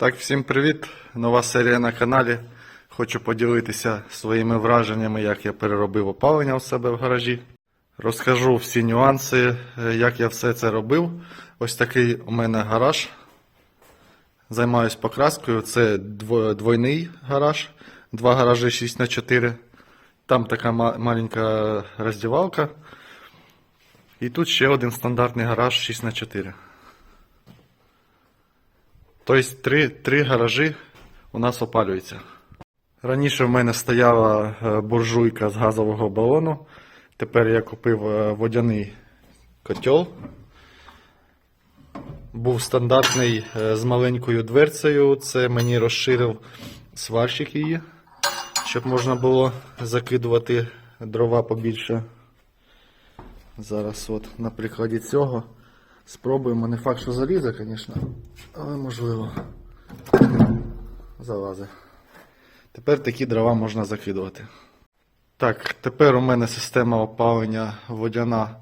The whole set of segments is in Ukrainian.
Так, всім привіт! Нова серія на каналі. Хочу поділитися своїми враженнями, як я переробив опалення у себе в гаражі. Розкажу всі нюанси, е, як я все це робив. Ось такий у мене гараж. Займаюсь покраскою. Це двойний гараж, два гаражі 6 на 4 Там така маленька роздівалка. І тут ще один стандартний гараж 6 на 4 Тобто три, три гаражі у нас опалюються. Раніше в мене стояла е, буржуйка з газового балону. Тепер я купив е, водяний котел. Був стандартний е, з маленькою дверцею. Це мені розширив сварщик її, щоб можна було закидувати дрова побільше. Зараз от на прикладі цього спробуємо. Не факт, що залізе, звісно, але можливо. Залазить. Тепер такі дрова можна закидувати. Так, тепер у мене система опалення водяна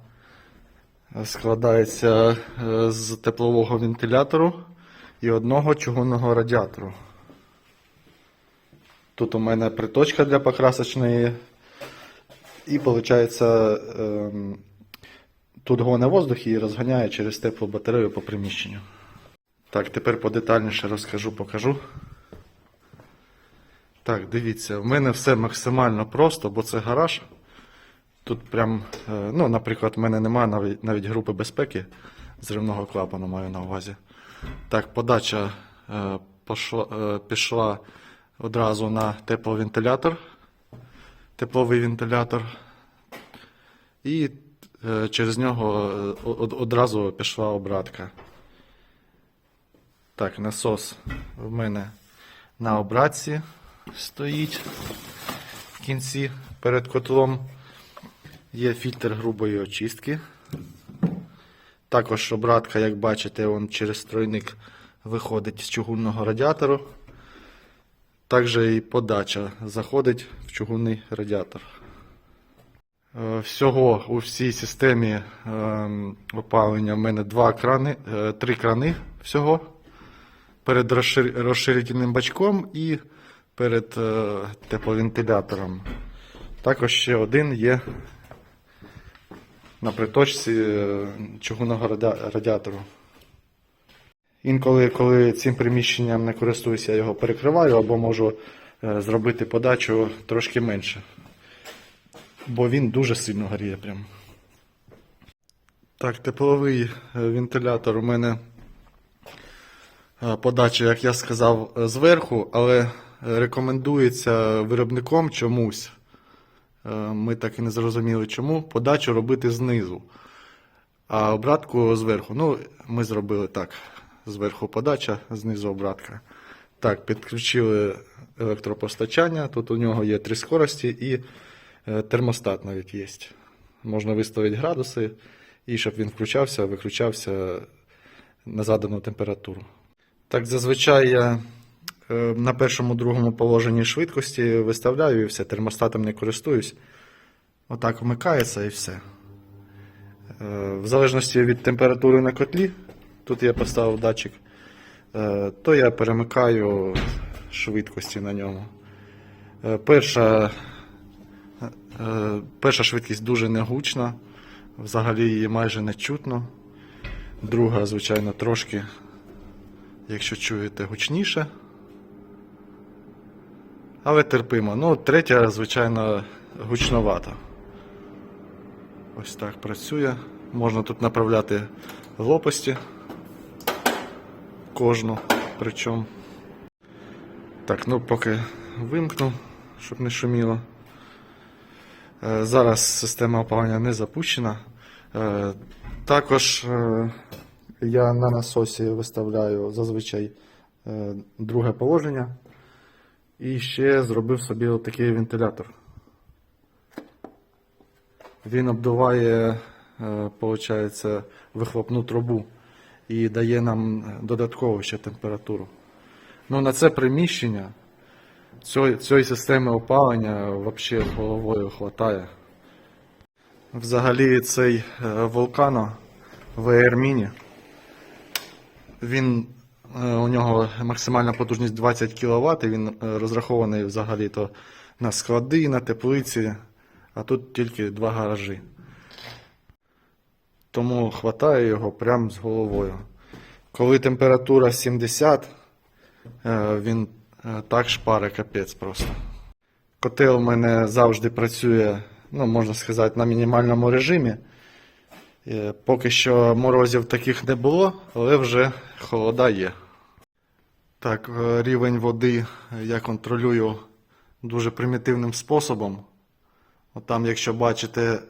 складається е, з теплового вентилятору і одного чугунного радіатору. Тут у мене приточка для покрасочної. І виходить, тут гоне воздух і розганяє через теплу батарею по приміщенню. Так, тепер подетальніше розкажу, покажу. Так, дивіться, в мене все максимально просто, бо це гараж. Тут прям, е, ну, наприклад, в мене немає навіть, навіть групи безпеки зривного клапану маю на увазі. Так, подача е, пошла, е, пішла одразу на тепловентилятор, тепловий вентилятор. І через нього е, од- одразу пішла обратка. Так, насос в мене на обратці стоїть в кінці перед котлом. Є фільтр грубої очистки. Також обратка, як бачите, он через тройник виходить з чугунного радіатору. Також і подача заходить в чугунний радіатор. Е, Всього у всій системі ем, опалення в мене два крани, е, три крани всього перед розшир- розширительним бачком і перед е, тепловентилятором. Також ще один є на приточці чугунного радіатору. Інколи, коли цим приміщенням не користуюся, я його перекриваю або можу зробити подачу трошки менше. Бо він дуже сильно горіє прям. Так, тепловий е, вентилятор у мене Е, подача, як я сказав, е, зверху, але рекомендується виробником чомусь. Ми так і не зрозуміли, чому. Подачу робити знизу, а обратку зверху. Ну, ми зробили так. Зверху подача, знизу обратка. Так, підключили електропостачання. Тут у нього є три скорості і термостат навіть є. Можна виставити градуси, і щоб він включався, виключався на задану температуру. Так, зазвичай я е, на першому другому положенні швидкості виставляю і все, термостатом не користуюсь. Отак вмикається і все. Е, В залежності від температури на котлі, тут я поставив датчик, е, то я перемикаю швидкості на ньому. Е, Перша, е, перша швидкість дуже негучна, взагалі її майже не чутно. Друга, звичайно, трошки якщо чуєте гучніше. Але терпимо. Ну, третя, звичайно, гучновата. Ось так працює. Можна тут направляти лопасті. Кожну причому. Так, ну поки вимкну, щоб не шуміло. Е, Зараз система опалення не запущена. Е, Також е, я на насосі виставляю зазвичай друге положення. І ще зробив собі такий вентилятор. Він обдуває, получається, вихлопну трубу і дає нам додаткову ще температуру. Ну, на це приміщення цієї, цієї системи опалення взагалі головою хватає. Взагалі цей е, Volcano VR Mini, він е, у нього максимальна потужність 20 кВт, він е, розрахований взагалі-то на склади, на теплиці, а тут тільки два гаражі. Тому хватає його прямо з головою. Коли температура 70, е, він так шпаре капець просто. Котел у мене завжди працює, ну, можна сказати, на мінімальному режимі. Е, Поки що морозів таких не було, але вже холода є. Так, е, рівень води я контролюю дуже примітивним способом. От там, якщо бачите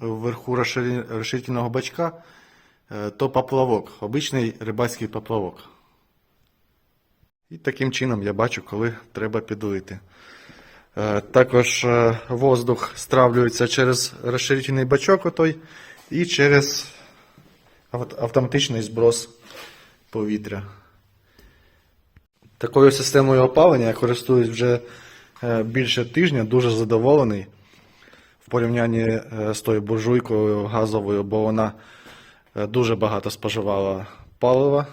вверху розширительного бачка, е, то поплавок, обичний рибацький поплавок. І таким чином я бачу, коли треба підлити. Е, Також е, воздух стравлюється через розширительний бачок отой і через автоматичний зброс повітря. Такою системою опалення я користуюсь вже е, більше тижня, дуже задоволений в порівнянні з тою буржуйкою газовою, бо вона дуже багато споживала палива.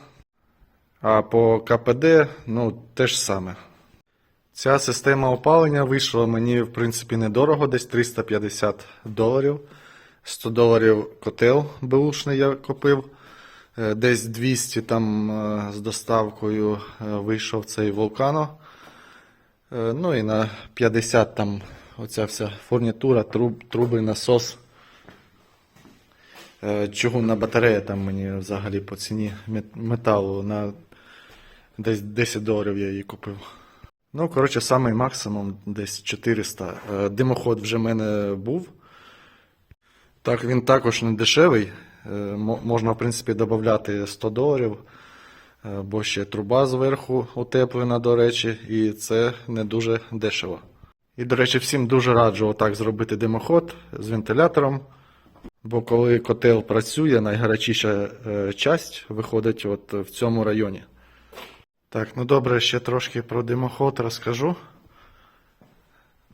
А по КПД, ну, те ж саме. Ця система опалення вийшла мені, в принципі, недорого, десь 350 доларів. 100 доларів котел беушний я купив. Е, Десь 200 там е, з доставкою е, вийшов цей вулкано. Ну і на 50 там оця вся фурнітура, труб, труби, насос. Е, Чугунна батарея там мені взагалі по ціні металу на десь 10 доларів я її купив. Ну, коротше, самий максимум десь 400. Е, Димоход вже в мене був. Так, він також не дешевий. Е, Можна, в принципі, додати 100 доларів, бо ще труба зверху утеплена, до речі, і це не дуже дешево. І, до речі, всім дуже раджу отак зробити димоход з вентилятором. Бо коли котел працює, найгарячіша е, часть виходить от в цьому районі. Так, ну добре, ще трошки про димоход розкажу.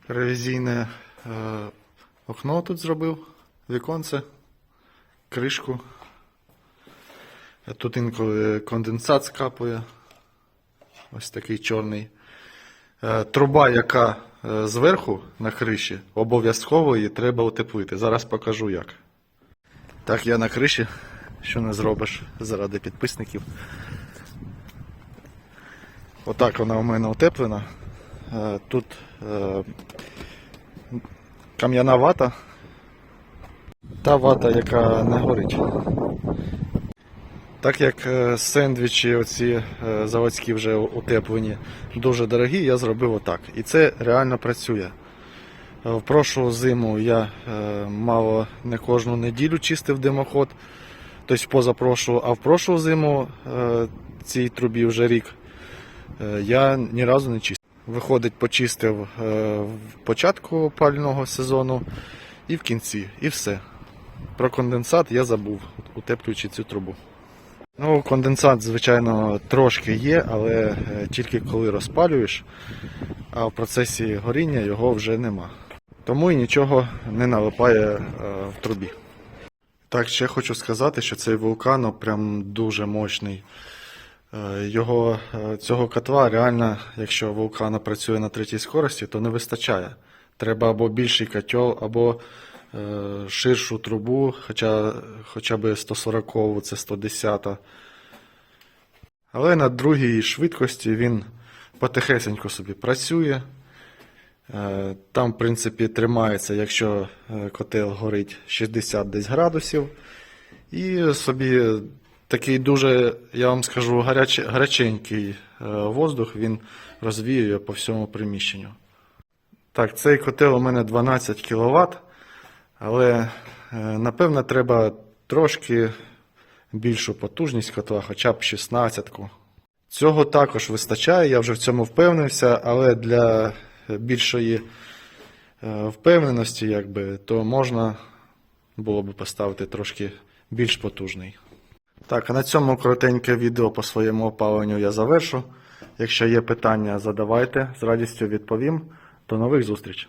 Ревізійне е, окно тут зробив, віконце, кришку. Тут інколи конденсат скапує. Ось такий чорний. Е, Труба, яка е, зверху на криші, обов'язково її треба утеплити. Зараз покажу як. Так, я на криші. Що не зробиш заради підписників. Отак вона у мене утеплена. Е, Тут е, кам'яна вата. Та вата, яка не горить. Так як е, сендвічі оці заводські вже утеплені дуже дорогі, я зробив отак. І це реально працює. Е, В прошлу зиму я е, мало не кожну неділю чистив димоход, тобто позапрошлу, а в прошлу зиму е, цій трубі вже рік е, я ні разу не чистив. Виходить, почистив е, в початку опалювального сезону і в кінці, і все. Про конденсат я забув, утеплюючи цю трубу. Ну, конденсат, звичайно, трошки є, але е, тільки коли розпалюєш, а в процесі горіння його вже нема. Тому і нічого не налипає е, в трубі. Так, ще хочу сказати, що цей вулкан прям дуже мощний. Е, Його е, цього котла реально, якщо вулкана працює на третій скорості, то не вистачає. Треба або більший котел, або е, ширшу трубу, хоча, хоча б 140 це 110. Але на другій швидкості він потихесенько собі працює. Е, Там, в принципі, тримається, якщо е, котел горить 60 десь градусів. І собі такий дуже, я вам скажу, гаряч, гаряченький е, воздух він розвіює по всьому приміщенню. Так, цей котел у мене 12 кВт, але напевно треба трошки більшу потужність котла, хоча б 16. -ку. Цього також вистачає, я вже в цьому впевнився, але для більшої е, впевненості, якби, то можна було б поставити трошки більш потужний. Так, а на цьому коротеньке відео по своєму опаленню я завершу. Якщо є питання, задавайте, з радістю відповім. До нових зустрічей!